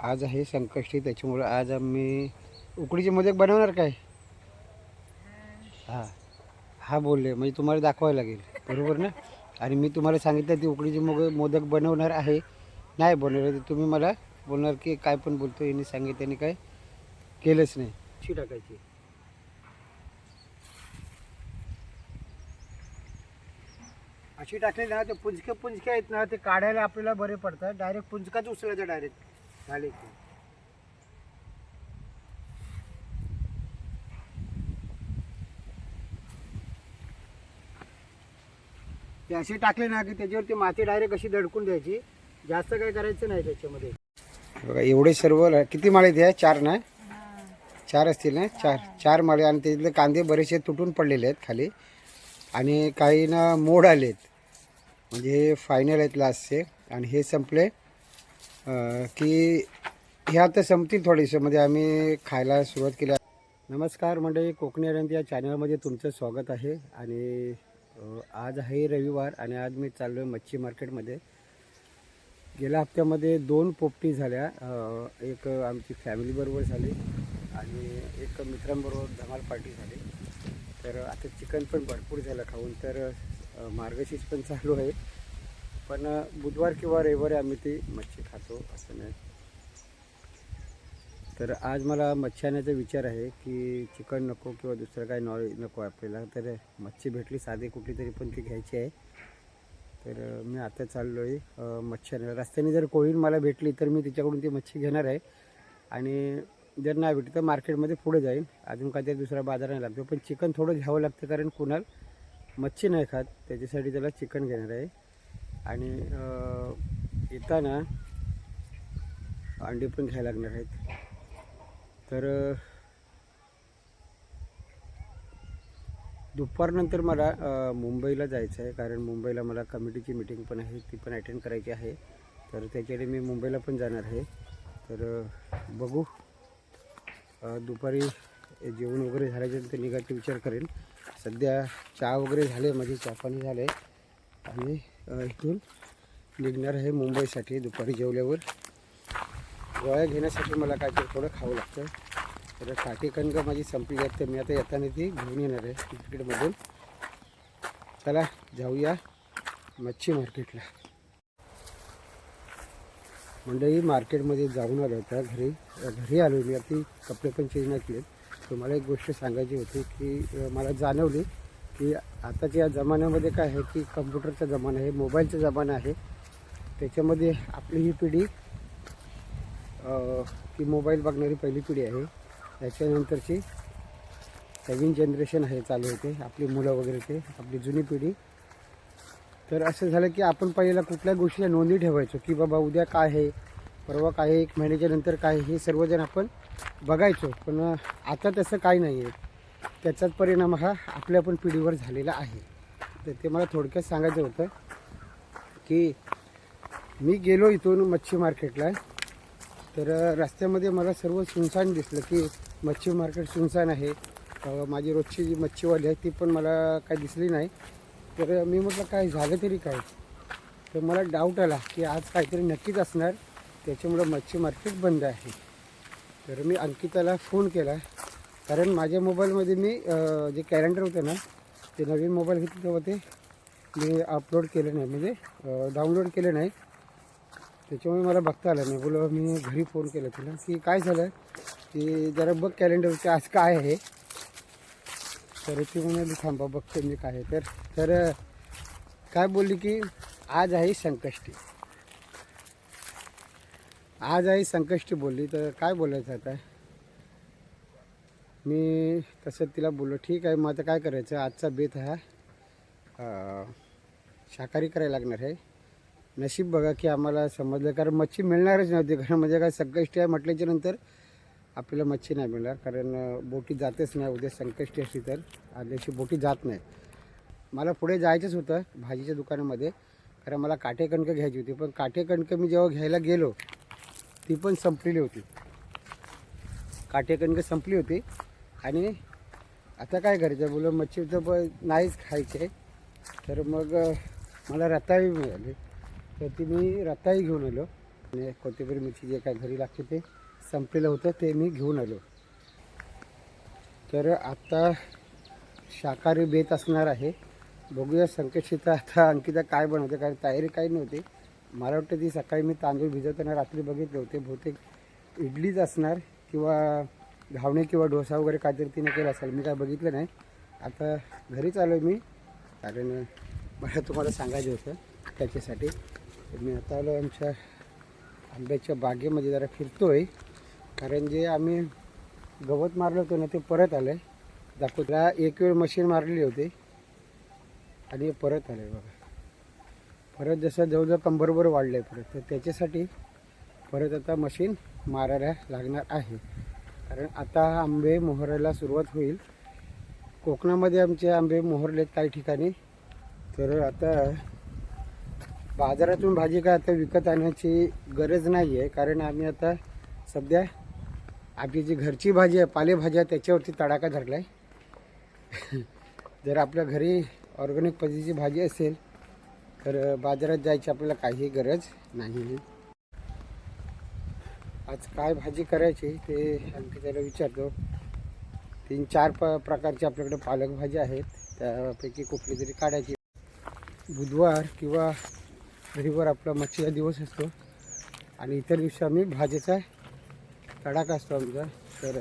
आज आहे संकष्टी त्याच्यामुळं आज आम्ही उकडीचे मोदक बनवणार काय? हां. हा बोलले म्हणजे तुम्हाला दाखवायला लागेल. बरोबर ना? आणि मी तुम्हाला सांगितलं ती उकडीचे मोग मोदक बनवणार आहे. नाही बनवलं तर तुम्ही मला बोलणार की काय पण बोलतो यांनी सांगितलं आणि काय केलंच नाही. शी टाकायची. अशी टाकली ना ते पुंजके पुंजके आहेत ना ते काढायला आपल्याला बरे पडतात. डायरेक्ट पुंजकाच उचलायचं डायरेक्ट. झाले की ते असे टाकले ना की त्याच्यावरती माती डायरेक्ट अशी दडकून द्यायची. जास्त काही करायचं नाही त्याच्यामध्ये. बघा एवढे सर्व किती माळे ते आहे चार ना? चार असतील ना? चार चार माळे आणि त्यातले कांदे बरेचसे तुटून पडलेले आहेत खाली. आणि काही ना मोड आलेत. म्हणजे हे फायनल आहेत लास्टचे आणि हे संपले. की ह्या आता संपतील थोडेसे म्हणजे आम्ही खायला सुरुवात केली. नमस्कार मंडळी कोकणी अरंत या चॅनलमध्ये तुमचं स्वागत आहे. आणि आज आहे रविवार आणि आज मी चाललो आहे मच्छी मार्केटमध्ये. गेल्या हप्त्यामध्ये दोन पोपटी झाल्या. एक आमची फॅमिलीबरोबर झाली आणि एक मित्रांबरोबर धमाल पार्टी झाली. तर आता चिकन पण भरपूर झालं खाऊन. तर मार्गशीर्ष पण चालू आहे. पण बुधवार किंवा रविवारी आम्ही ती मच्छी खातो असं नाही. तर आज मला मच्छी आणायचा विचार आहे की चिकन नको किंवा दुसरं काही नॉन नको आपल्याला. तर मच्छी भेटली साधी कुठली तरी पण ती घ्यायची आहे. तर मी आता चाललो आहे मच्छी आणायला. रस्त्याने जर कोळीन मला भेटली तर मी तिच्याकडून ती मच्छी घेणार आहे. आणि जर नाही भेटली तर मार्केटमध्ये पुढे जाईन. अजून काहीतरी दुसरा बाजार नाही लागतो. पण चिकन थोडं घ्यावं लागतं कारण कुणाल मच्छी नाही खात. त्याच्यासाठी त्याला चिकन घेणार आहे. आणि येताना अंडी पण घ्यायला लागणार आहेत. तर दुपारनंतर मला मुंबईला जायचं आहे. कारण मुंबईला मला कमिटीची मीटिंग पण आहे. ती पण अटेंड करायची आहे. तर त्याच्याने मी मुंबईला पण जाणार आहे. तर बघू. दुपारी जेवण वगैरे झाल्याच्यानंतर निघायचा विचार करेन. सध्या चहा वगैरे झाले. माझी चहा पाणी झाले. आणि इथून निघणार आहे मुंबईसाठी दुपारी जेवल्यावर. गोळ्या घेण्यासाठी मला काहीतरी थोडं खावं लागतं. तर काठी कणक माझी संपली आहेत तर मी आता येताना ती घेऊन येणार आहे तिकीटमधून. चला जाऊया मच्छी मार्केटला. मंडळी मार्केटमध्ये जाऊन आलो होता. घरी घरी आलो मी. आता कपडे पण चेंज नाही केले तुम्हाला एक गोष्ट सांगायची होती की मला जाणवली की आताच्या या जमान्यामध्ये काय आहे की कम्प्युटरचा जमाना आहे मोबाईलचा जमाना आहे. त्याच्यामध्ये आपली ही पिढी ती की मोबाईल बघणारी पहिली पिढी आहे. त्याच्यानंतरची नवीन जनरेशन आहे चालू होते. आपली मुलं वगैरे ते आपली जुनी पिढी. तर असं झालं की आपण पहिला कुठल्या गोष्टीला नोंदी ठेवायचो की बाबा उद्या काय आहे परवा काय आहे एक महिन्याच्या नंतर काय आहे हे सर्वजण आपण बघायचो. पण आता तसं काही नाही आहे त्याचाच परिणाम हा आपल्या पण पिढीवर झालेला आहे. तर ते मला थोडक्यात सांगायचं होतं की मी गेलो इथून मच्छी मार्केटला. तर रस्त्यामध्ये मला सर्व सुनसान दिसलं की मच्छी मार्केट सुनसान आहे. माझी रोजची जी मच्छीवाली आहे ती पण मला काय दिसली नाही. तर मी म्हटलं काय झालं तरी काय? तर मला डाऊट आला की आज काहीतरी नक्कीच असणार. त्याच्यामुळं मच्छी मार्केट बंद आहे. तर मी अंकिताला फोन केला. कारण माझ्या मोबाईलमध्ये मी जे कॅलेंडर होते ना ते नवीन मोबाईल घेतले तेव्हा ते मी अपलोड केलं नाही म्हणजे डाउनलोड केलं नाही. त्याच्यामुळे मला बघता आलं नाही. बोला मी घरी फोन केला तिला की काय झालं? की जरा बघ कॅलेंडरवरती आज काय आहे. तर ती म्हणाली थांबा बघते मी काय आहे. तर तर काय बोलली की आज आहे संकष्टी. आज आहे संकष्टी बोलली. तर काय बोलायचं आता? मी तसं तिला बोललो ठीक आहे मग आता काय करायचं? आजचा बेत हा शाकाहारी करायला लागणार आहे. नशीब बघा की आम्हाला समजलं कारण मच्छी मिळणारच नव्हती कारण म्हणजे काय संकष्टी आहे म्हटल्याच्या नंतर आपल्याला मच्छी नाही मिळणार कारण बोटी जातेच नाही उद्या संकष्टी असली तर आदल्याशी बोटी जात नाही. मला पुढे जायचंच होतं भाजीच्या दुकानामध्ये कारण मला काटे कणकं घ्यायची होती पण काटे कणकं मी जेव्हा घ्यायला गेलो ती पण संपलेली होती. काटे कणकं संपली होती आणि आता काय करायचं बोलं मच्छी तर ब नाहीच खायचे. तर मग मला रताळी मिळाली. तर ती मी रताळी घेऊन आलो. आणि कोथिंबीर मिरची जे काय घरी लागते ते संपलेलं होतं ते मी घेऊन आलो. तर आता शाकाहारी बेत असणार आहे. बघूया संकटशीता आता अंकिता काय बनवते कारण तयारी काही नव्हती. मला वाटतं ती सकाळी मी तांदूळ भिजवताना रात्री बघितले होते. बहुतेक इडलीच असणार किंवा घावणे किंवा डोसा वगैरे काहीतरी तिने केला असेल मी काय बघितलं नाही. आता घरीच आलो मी कारण मला तुम्हाला सांगायचं होतं त्याच्यासाठी. तर मी आता आलो आमच्या आंब्याच्या बागेमध्ये जरा फिरतो आहे कारण जे आम्ही गवत मारलं होतं ना ते परत आलं आहे दाखवला एक वेळ मशीन मारलेली होती आणि परत आलं आहे बघा. परत जसं जवळजवळ कंबरभर वाढलं आहे परत. तर त्याच्यासाठी परत आता मशीन मारायला लागणार आहे. कारण आता आंबे मोहरायला सुरुवात होईल. कोकणामध्ये आमचे आंबे मोहरलेत काही ठिकाणी. तर आता बाजारातून भाजी काय आता विकत आणण्याची गरज नाही आहे कारण आम्ही आता सध्या आपली जी घरची भाजी आहे पालेभाज्या त्याच्यावरती तडाखा धरला आहे जर आपल्या घरी ऑर्गॅनिक पद्धतीची भाजी असेल तर बाजारात जायची आपल्याला काही गरज नाही आज काय भाजी करायची ते आणखी त्याला विचारतो. तीन चार प प्रकारची आपल्याकडे पालक भाजी आहेत. त्यापैकी कुठली तरी काढायची. बुधवार किंवा रविवार आपला मच्छीचा दिवस असतो. आणि इतर दिवशी आम्ही भाजीचा तडाखा असतो आमचा. तर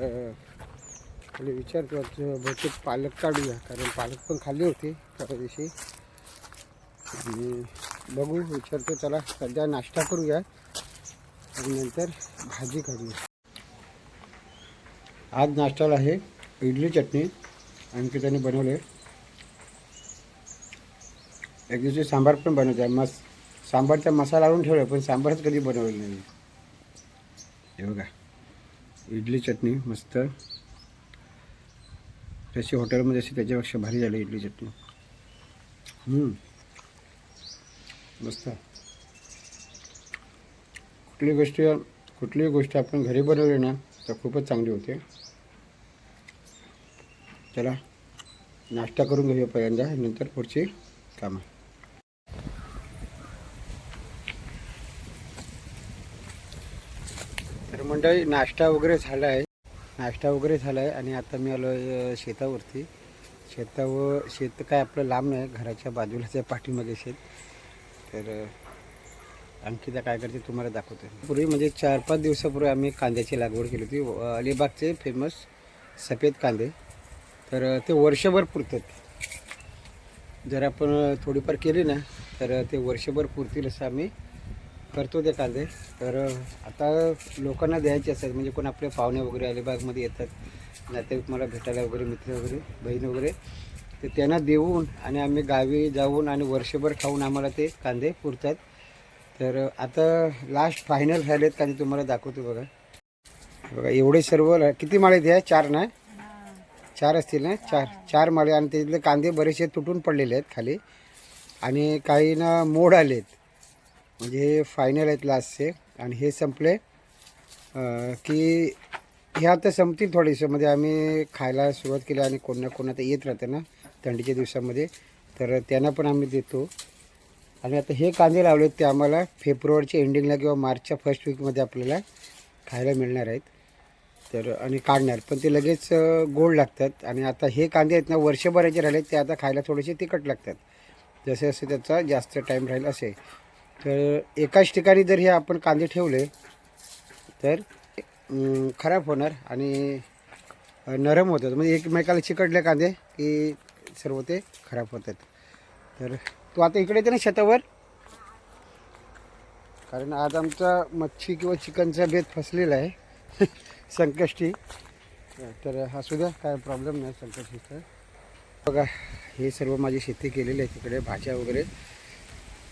आणि विचारतो आज बहुतेक पालक काढूया. कारण पालक पण खाल्ली होती त्या दिवशी. आणि बघू विचारतो त्याला सध्या नाश्ता करूया. नंतर भाजी काढली आज नाश्त्याला आहे इडली चटणी आणखी त्याने बनवले. एक दिवशी सांबार पण बनवते. मस सांबारचा मसाला आणून ठेवला पण सांबारच कधी बनवलं नाही. हे बघा. इडली चटणी मस्त. जशी हॉटेलमध्ये अशी त्याच्यापेक्षा भारी झाली इडली चटणी. मस्त. कुठली गोष्ट कुठलीही गोष्ट आपण घरी बनवली ना तर खूपच चांगली होते. चला नाश्ता करून घेऊया पहिल्यांदा नंतर पुढची कामं. तर मंडळी नाश्ता वगैरे झाला आहे नाश्ता वगैरे झाला आहे आणि आता मी आलो आहे शेतावरती. शेतावर शेत काय आपलं लांब नाही घराच्या बाजूलाच आहे पाठीमागे शेत. तर आणखी त्या काय करते तुम्हाला दाखवते पूर्वी म्हणजे चार पाच दिवसापूर्वी आम्ही कांद्याची लागवड केली होती. अलिबागचे फेमस सफेद कांदे. तर ते वर्षभर पुरतात. जर आपण थोडीफार केली ना तर ते वर्षभर पुरतील असं आम्ही करतो ते कांदे. तर आता लोकांना द्यायचे असतात. म्हणजे कोण आपले पाहुणे वगैरे अलिबागमध्ये येतात. नातेवाईक मला भेटायला वगैरे मित्र वगैरे बहीण वगैरे तर त्यांना देऊन आणि आम्ही गावी जाऊन आणि वर्षभर खाऊन आम्हाला ते कांदे पुरतात. तर आता लास्ट फायनल झालेत कांदे तुम्हाला दाखवतो बघा. बघा एवढे सर्व किती माळे द्या चार ना? चार असतील ना? चार. चार माळे आणि त्यातले कांदे बरेचसे तुटून पडलेले आहेत खाली. आणि काही ना मोड आलेत. म्हणजे हे फायनल आहेत लास्टचे आणि हे संपले. की हे आता संपतील थोडेसे. म्हणजे आम्ही खायला सुरुवात केली आणि कोण ना कोण आता येत राहते ना थंडीच्या दिवसामध्ये. तर त्यांना पण आम्ही देतो. आणि आता हे कांदे लावले ते आम्हाला फेब्रुवारीच्या एंडिंगला किंवा मार्चच्या फर्स्ट वीकमध्ये आपल्याला खायला मिळणार आहेत. तर आणि काढणार. पण ते लगेच गोड लागतात. आणि आता हे कांदे आहेत ना वर्षभराचे राहिले ते आता खायला थोडेसे तिखट लागतात. जसे जसे त्याचा जास्त टाईम राहील असे. तर एकाच ठिकाणी जर हे आपण कांदे ठेवले तर खराब होणार आणि नरम होतात. म्हणजे एकमेकाला चिकटले कांदे की सर्व ते खराब होतात. तर तू आता इकडे येते ना शेतावर? कारण आज आमचा मच्छी किंवा चिकनचा बेत फसलेला आहे. संकष्टी. तर असू द्या काय प्रॉब्लेम नाही संकष्टीचा. बघा हे सर्व माझी शेती केलेली आहे तिकडे भाज्या वगैरे.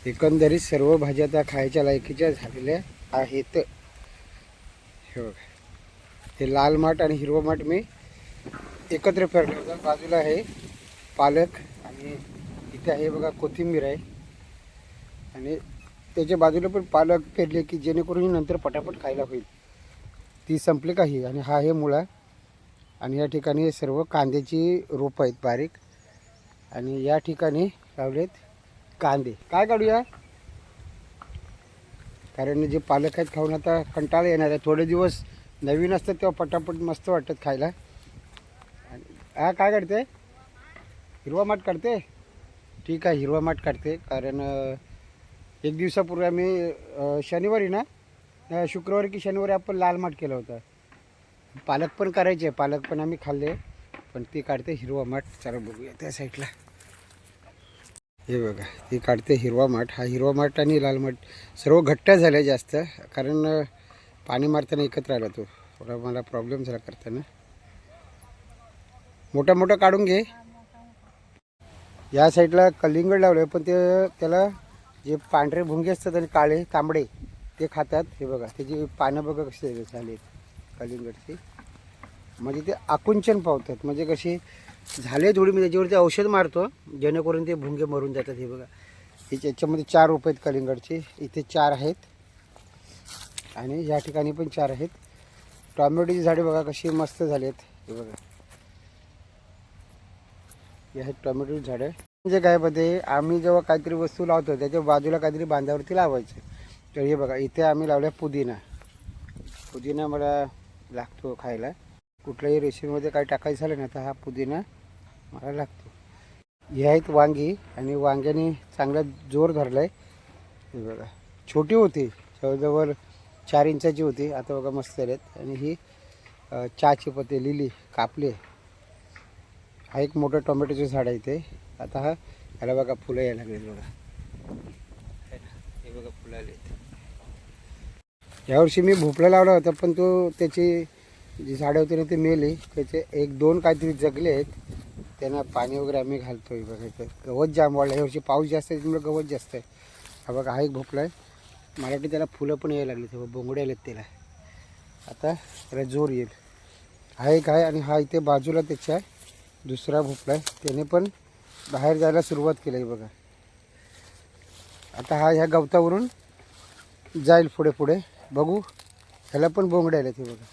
एकंदरीत सर्व भाज्या त्या खायच्या लायकीच्या झालेल्या आहेत. हे बघा. हे लाल माठ आणि हिरवं माठ मी एकत्र पेरलं. होतं बाजूला आहे पालक आणि इथे आहे बघा कोथिंबीर आहे. आणि त्याच्या बाजूला पण पालक पेरले की जेणेकरून नंतर पटापट खायला होईल. ती संपली काही आणि हा आहे मुळा आणि या ठिकाणी हे सर्व कांद्याची रोपं आहेत बारीक. आणि या ठिकाणी लावलेत कांदे. काय काढूया? कारण जे पालक आहेत खाऊन आता कंटाळा येणार आहे. थोडे दिवस नवीन असतात तेव्हा पटापट मस्त वाटतात खायला. आणि हा काय काढते? हिरवा माठ काढते? ठीक आहे हिरवा माठ काढते. कारण एक दिवसापूर्वी आम्ही शनिवारी ना शुक्रवारी की शनिवारी आपण लाल माठ केलं होतं. पालक पण करायचे पालक पण आम्ही खाल्ले. पण ती काढते हिरवा माठ. चला बघूया त्या साईडला. हे बघा ती काढते हिरवा माठ. हा हिरवा माठ आणि लाल माठ सर्व घट्ट झाले जास्त. कारण पाणी मारताना एकत्र आला तो. थोडा मला प्रॉब्लेम झाला करताना. मोठा मोठा काढून घे. या साईडला कलिंगड लावलं आहे पण ते त्याला जे पांढरे भुंगे असतात आणि काळे तांबडे ते खातात. हे बघा त्याची पानं बघा कशी झाली कलिंगडची. म्हणजे ते आकुंचन पावतात. म्हणजे कशी झाले थोडी मी त्याच्यावरती औषध मारतो. जेणेकरून ते भुंगे मरून जातात. हे बघा. याच्यामध्ये चार रुपये आहेत कलिंगडचे. इथे चार आहेत. आणि या ठिकाणी पण चार आहेत. टॉमॅटोची झाडे बघा कशी मस्त झाली आहेत. हे बघा. हे आहेत टोमॅटोची झाडं. म्हणजे काय मध्ये आम्ही जेव्हा काहीतरी वस्तू लावतो त्याच्या बाजूला काहीतरी बांधावरती लावायचं. तर हे बघा इथे आम्ही लावल्या पुदिना. पुदिना मला लागतो खायला. कुठल्याही रेसिपीमध्ये काही टाकायचं झालं ना तर हा पुदिना मला लागतो. हे आहेत वांगी आणि वांग्याने चांगला जोर धरला आहे हे बघा छोटी होती जवळजवळ चार इंचाची होती. आता बघा मस्त आहेत. आणि ही चहाची पत्ते लिली कापली. हा एक मोठं टोमॅटोचं झाड आहे इथे. आता हा याला बघा फुलं यायला लागली बघा. है बघा फुलं आले यावर्षी मी भोपळा लावला होता पण तो त्याची जी झाडं होती ना ते मेली. त्याचे एक दोन काहीतरी जगले आहेत. त्यांना पाणी वगैरे आम्ही घालतोय बघा इथं. गवत जाम वाढलं. यावर्षी पाऊस जास्त आहे त्यामुळे गवत जास्त आहे. हा बघा हा एक भोपळा आहे. मला वाटतं त्याला फुलं पण यायला लागली तेव्हा बोंगडे आलेत त्याला. आता त्याला जोर येईल. हा एक आहे आणि हा इथे बाजूला त्याच्या दुसरा भोपळा आहे. त्याने पण बाहेर जायला सुरुवात केली आहे बघा. आता हा ह्या गवतावरून जाईल पुढे पुढे. बघू. ह्याला पण बोंगडे ते बघा.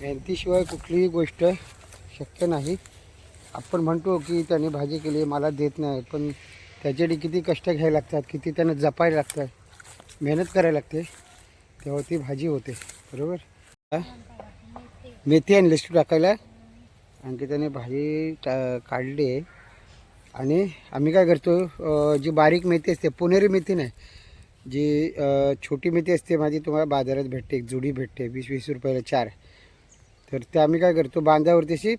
मेहनतीशिवाय कुठलीही गोष्ट शक्य नाही. आपण म्हणतो की त्याने भाजी केली मला देत नाही. पण त्याच्यासाठी किती कष्ट घ्यायला लागतात किती त्यांना जपायला लागतात मेहनत करायला लागते. तेव्हा ती भाजी होते. बरोबर? मेथी आणलीस तू टाकायला. आणखी त्याने भाजी टा काढली. आहे आणि आम्ही काय करतो जी बारीक मेथी असते पुणेरी मेथी नाही जी छोटी मेथी असते माझी तुम्हाला बाजारात भेटते एक जुडी भेटते वीस वीस रुपयाला चार. तर ते आम्ही काय करतो बांधावरती अशी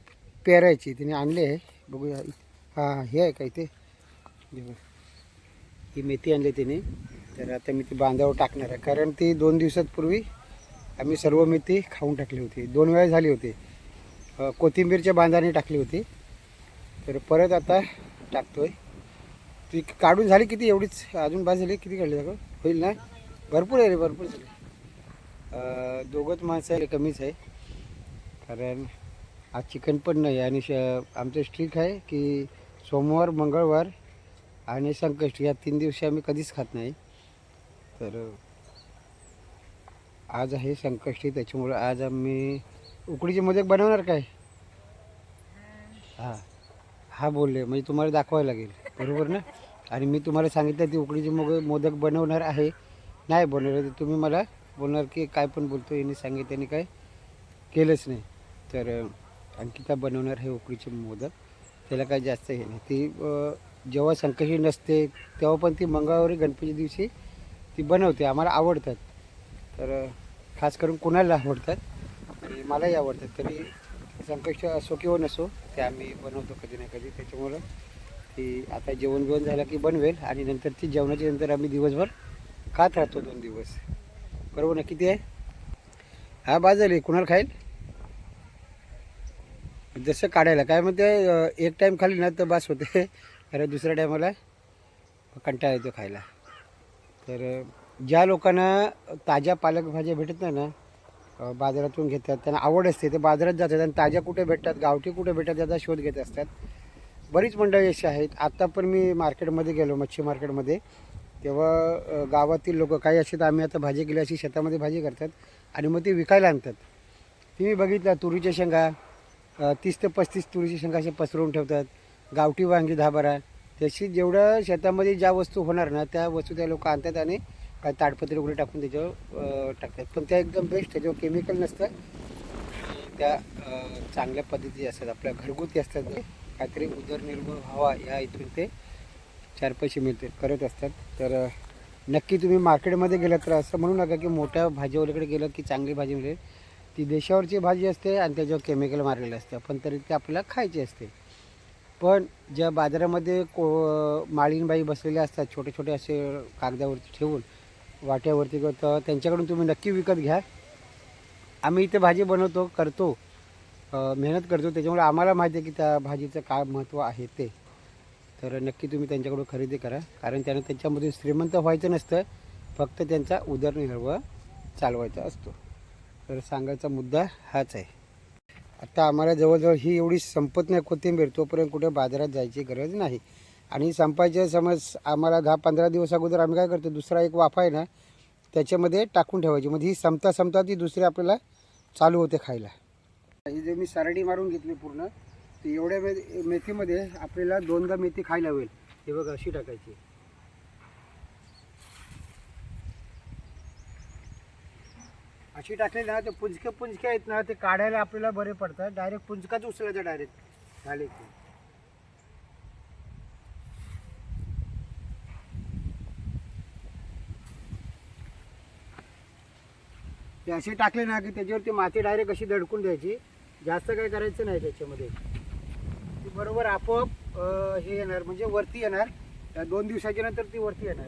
पेरायची तिने आणली आहे. बघूया हां हे आहे का इथे ही मेथी आणली तिने. तर आता मी ती बांधावर टाकणार आहे. कारण ती दोन दिवसात पूर्वी आम्ही सर्व मेथी खाऊन टाकली होती. दोन वेळा झाली होती. कोथिंबीरच्या बांधाने टाकली होती. तर परत आता टाकतोय. ती काढून झाली किती? एवढीच. अजून बाद झाली. किती काढली सगळं होईल ना? भरपूर आहे रे भरपूर झाली. दोघंच माणसं आहे कमीच आहे. कारण आज चिकन पण नाही आणि श आमचं स्ट्रिक आहे की सोमवार मंगळवार आणि संकष्टी या तीन दिवशी आम्ही कधीच खात नाही. तर आज आहे संकष्टी त्याच्यामुळं आज आम्ही उकडीचे मोदक बनवणार काय? हां. हा बोलले म्हणजे तुम्हाला दाखवायला लागेल. बरोबर ना? आणि मी तुम्हाला सांगितलं ती उकडीचे मोग मोदक बनवणार आहे. नाही बनवलं तर तुम्ही मला बोलणार की काय पण बोलतो यांनी सांगितलं आणि काय केलंच नाही. तर अंकिता बनवणार हे उकडीचे मोदक. त्याला काय जास्त हे नाही. ती जेव्हा संकष्टी नसते तेव्हा पण ती मंगळवारी गणपती दिवशी ती बनवते आम्हाला आवडतात. तर खास करून कुणाला आवडतात आणि मलाही आवडतात. तरी संकष्ट असो किंवा नसो ते आम्ही बनवतो कधी ना कधी. त्याच्यामुळं ती आता जेवण बिवण झालं की बनवेल आणि नंतर ती जेवणाच्या नंतर आम्ही दिवसभर खात राहतो दोन दिवस. बरोबर ना? किती आहे? हा बाजली कुणाला खाईल? जसं काढायला. काय म्हणते एक टाईम खाली ना तर बास होते. अरे दुसऱ्या टायमाला कंटाळा येतो खायला. तर ज्या लोकांना ताज्या पालक भाज्या भेटत नाही ना बाजारातून घेतात त्यांना आवड असते ते बाजारात जातात आणि ताज्या कुठे भेटतात गावठी कुठे भेटतात याचा शोध घेत असतात. बरीच मंडळी अशी आहेत. आत्ता पण मी मार्केटमध्ये गेलो मच्छी मार्केटमध्ये. तेव्हा गावातील लोक काही असे तर आम्ही आता भाजी केली अशी शेतामध्ये भाजी करतात आणि मग ती विकायला आणतात. ती मी बघितलं तुरीच्या शेंगा तीस ते पस्तीस तुरीच्या शेंगा असे पसरवून ठेवतात. गावठी वांगी दहा बारा. तशी जेवढं शेतामध्ये ज्या वस्तू होणार ना त्या वस्तू त्या लोक आणतात आणि काय ताडपत्री वगैरे टाकून त्याच्यावर टाकतात. पण त्या एकदम बेस्ट त्याच्यावर केमिकल नसतं. त्या चांगल्या पद्धती असतात. आपल्या घरगुती असतात ते. काहीतरी उदरनिर्भर व्हावा या इथून ते चार पैसे मिळते करत असतात. तर नक्की तुम्ही मार्केटमध्ये गेलात तर असं म्हणू नका की मोठ्या भाजीवाल्याकडे गेलात की चांगली भाजी मिळेल. ती देशावरची भाजी असते आणि त्याच्यावर केमिकल मारलेलं असतं. पण तरी ते आपल्याला खायची असते. पण ज्या बाजारामध्ये को माळीनबाई बसलेल्या असतात छोटे छोटे असे कागदावरती ठेवून वाट्यावरती तर त्यांच्याकडून तुम्ही नक्की विकत घ्या. आम्ही इथे भाजी बनवतो करतो मेहनत करतो. त्याच्यामुळे आम्हाला माहिती आहे की त्या भाजीचं काय महत्त्व आहे ते. तर नक्की तुम्ही त्यांच्याकडून खरेदी करा. कारण त्यांना त्याच्यामधून श्रीमंत व्हायचं नसतं. फक्त त्यांचा उदरनिर्वाह चालवायचा असतो. तर सांगायचा मुद्दा हाच आहे. आता आम्हाला जवळजवळ ही एवढी संपत नाही कोथिंबीर. तोपर्यंत कुठे बाजारात जायची गरज नाही. आणि संपायच्या समज आम्हाला दहा पंधरा दिवस अगोदर आम्ही काय करतो दुसरा एक वाफा आहे ना त्याच्यामध्ये टाकून ठेवायची. म्हणजे ही संपता संपता ती दुसरी आपल्याला चालू होते खायला. ही जे मी सारडी मारून घेतली पूर्ण ती एवढ्या मे मेथीमध्ये आपल्याला दोनदा मेथी खायला होईल. हे बघा अशी टाकायची. अशी टाकली ना ते पुंजके पुंजके आहेत ना ते काढायला आपल्याला बरे पडतात. डायरेक्ट पुंजकाच उचलायचं डायरेक्ट. झाले की. असे टाकले ना की त्याच्यावरती माती डायरेक्ट अशी दडकून द्यायची. जास्त काय करायचं नाही त्याच्यामध्ये. ती बरोबर आपोआप हे येणार म्हणजे वरती येणार. त्या दोन दिवसाच्या नंतर ती वरती येणार.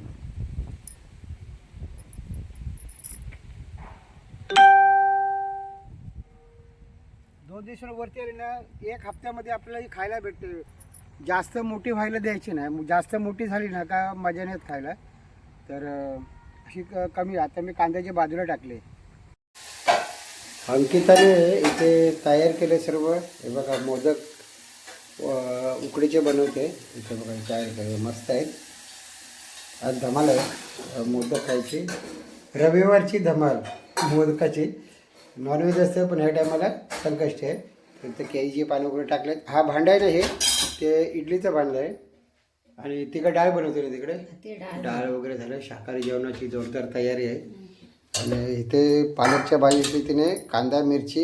दोन दिवसाला वरती आली ना एक हप्त्यामध्ये आपल्याला ही खायला भेटते. जास्त मोठी व्हायला द्यायची नाही. जास्त मोठी झाली ना का मजा नाही खायला. तर अशी क- कमी आता मी कांद्याच्या बाजूला टाकले. अंकिताने इथे तयार केले सर्व. हे बघा मोदक उकडीचे बनवते. इथे बघा तयार केले मस्त आहेत. आज धमाल आहे. मोदक खायची. रविवारची धमाल मोदकाची. नॉनव्हेज असतं पण ह्या टायमाला संकष्ट आहे. इथे केळीची पानं वगैरे टाकलेत. हा भांडं आहे ना हे? ते इडलीचं भांडं आहे. आणि तिकडे डाळ बनवते ना तिकडे? डाळ वगैरे झालं. शाकाहारी जेवणाची जोरदार तयारी आहे. आणि इथे पालकच्या भाजीतली तिने कांदा मिरची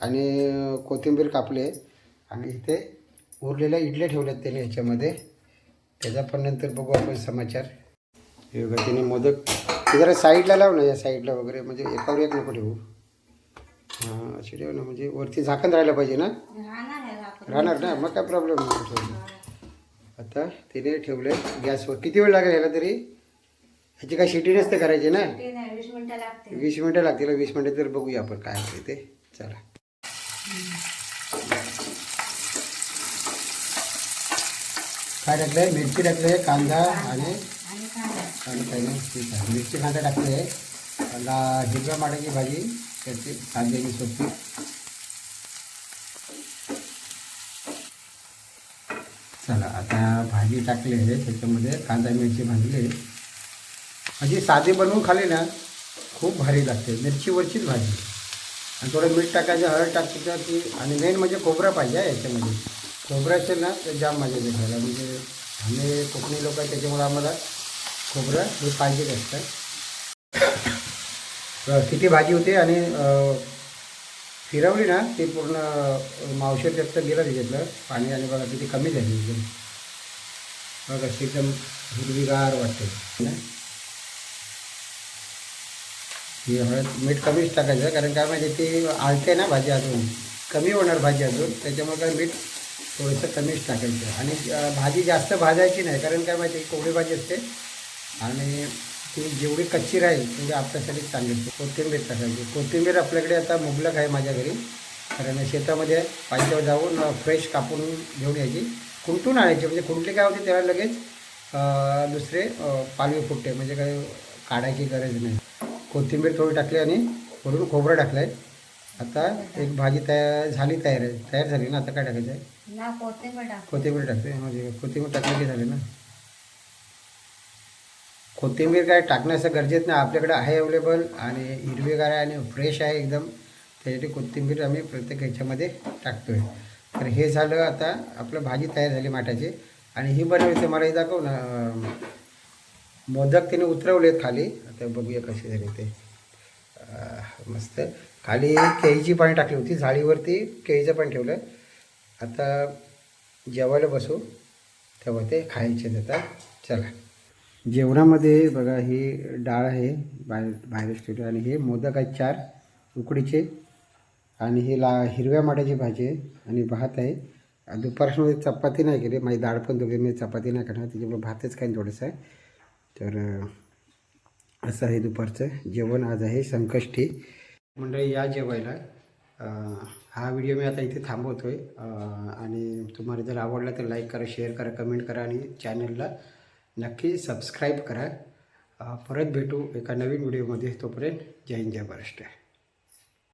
आणि कोथिंबीर कापली आणि इथे उरलेल्या इडल्या ठेवल्यात त्याने ह्याच्यामध्ये त्याचा पण नंतर बघू आपण समाचार. हे बघा तिने मोदक ते जरा साईडला लाव ना या साईडला वगैरे म्हणजे एकावर एक नको ठेवू. हां अशी ठेव ना म्हणजे वरती झाकण राहायला पाहिजे ना? राहणार ना? मग काय प्रॉब्लेम नाही. आता तिने ठेवले गॅसवर. किती वेळ लागेल ह्याला तरी? ह्याची काय शिटी नसते करायची ना? ते नाही वीस मिनिटं लागते वीस मिनटं लागतील वीस मिनटं तर बघूया आपण काय असते ते. चला. काय टाकलंय? मिरची टाकले कांदा आणि आणि कांदा. आणि काही नाही ठीक आहे. मिरची कांदा टाकले मला हिरव्या माटाची भाजी त्याची कांद्याची सोपी. चला आता भाजी टाकली आहे त्याच्यामध्ये कांदा मिरची भाजली भाजी साधी बनवून खाली ना खूप भारी लागते. मिरचीवरचीच भाजी. आणि थोडं मीठ टाकायचं हळद टाकते तर ती आणि मेन म्हणजे खोबरं पाहिजे याच्यामध्ये. खोबरं ना तर जाम माझ्या देखायला म्हणजे आम्ही कोकणी लोक आहे त्याच्यामुळे आम्हाला खोबरं हे पाहिजेच असतं किती भाजी होते आणि फिरवली ना ती पूर्ण अ, मावशेर जास्त गेलं त्याच्यातलं. पाणी आणि बघा किती कमी झाली एकदम. बघा एकदम हिरवीगार वाटते. ना ही हळद मीठ कमीच टाकायचं कारण काय माहिती ती आळते ना भाजी अजून कमी होणार भाजी अजून त्याच्यामुळे काय मीठ थोडंसं कमीच टाकायचं. आणि भाजी जास्त भाजायची नाही कारण काय माहिती कोवळी भाजी असते. आणि ती जेवढी कच्ची राहील तेवढी आपल्यासाठी चांगली असते. कोथिंबीर टाकायची. कोथिंबीर आपल्याकडे आता मुबलक आहे माझ्या घरी. कारण शेतामध्ये पाहिजे जाऊन फ्रेश कापून घेऊन यायची. कुंटून आणायची म्हणजे कुंटली काय होती त्याला लगेच दुसरे पालवी फुटते. म्हणजे काय काढायची गरज नाही. कोथिंबीर थोडी टाकली आणि वरून खोबरं टाकलं आहे आता एक भाजी तयार झाली तयार आहे. तयार झाली ना? आता काय टाकायचं आहे? कोथिंबीर टाक. कोथिंबीर टाकते. म्हणजे कोथिंबीर टाकली की झाली ना? कोथिंबीर काय टाकणं असं गरजेचं नाही. आपल्याकडे आहे अवेलेबल आणि हिरवीगार आहे आणि फ्रेश आहे एकदम. त्यासाठी कोथिंबीर आम्ही प्रत्येक ह्याच्यामध्ये टाकतो आहे तर हे झालं आता आपलं भाजी तयार झाली माठाची. आणि ही बनवते मला हे दाखव ना मोदक तिने उतरवलेत खाली. आता बघूया कसे झाले ते. मस्त. खाली केळीची पाणी टाकली होती झाडीवरती केळीचं पाणी ठेवलं. आता जेवायला बसू. तेव्हा ते खायचे देतात. चला. जेवणामध्ये बघा ही डाळ आहे बाहेर बाहेर ठेवली. आणि हे मोदक आहेत चार उकडीचे. आणि हे ला हिरव्या माट्याची भाजी आहे आणि भात आहे. आणि दुपारमध्ये चपाती नाही केली. माझी डाळ पण दोघे मी चपाती नाही करणार. त्याच्यामुळे भातच काही थोडंसं. आहे तर असं आहे दुपारचं जेवण. आज आहे संकष्टी. मंडळी या जेवायला हा व्हिडिओ मी आता इथे थांबवतो आहे आणि तुम्हाला जर आवडला तर लाईक करा शेअर करा कमेंट करा आणि चॅनलला नक्की सबस्क्राईब करा. परत भेटू एका नवीन व्हिडिओमध्ये. तोपर्यंत जय हिंद जय महाराष्ट्र.